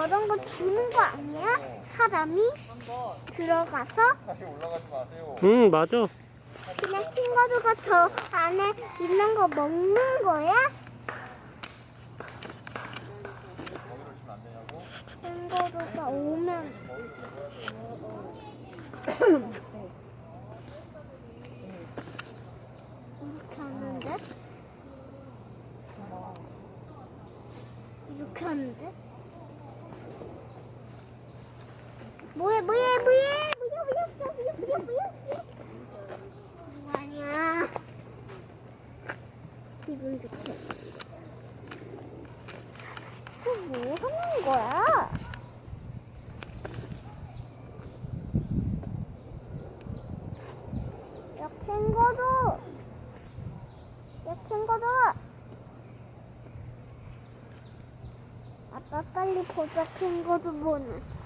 저런 거 주는 거 아니야? 사람이 들어가서 다시 올라가지 마세요. 응, 맞아. 그냥 핑거드가 저 안에 있는 거 먹는 거야? 거기로 치면 안 되냐고? 핑거드가 오면 이렇게 하는데? 이렇게 하는데? 뭐야 뭐야 뭐야 뭐야 뭐야 뭐야 뭐야 뭐야? 뭐하냐 기분 좋게. 뭐 하는 거야? 야 캥거루. 야 캥거루. 아빠 빨리 보자 캥거루 보는.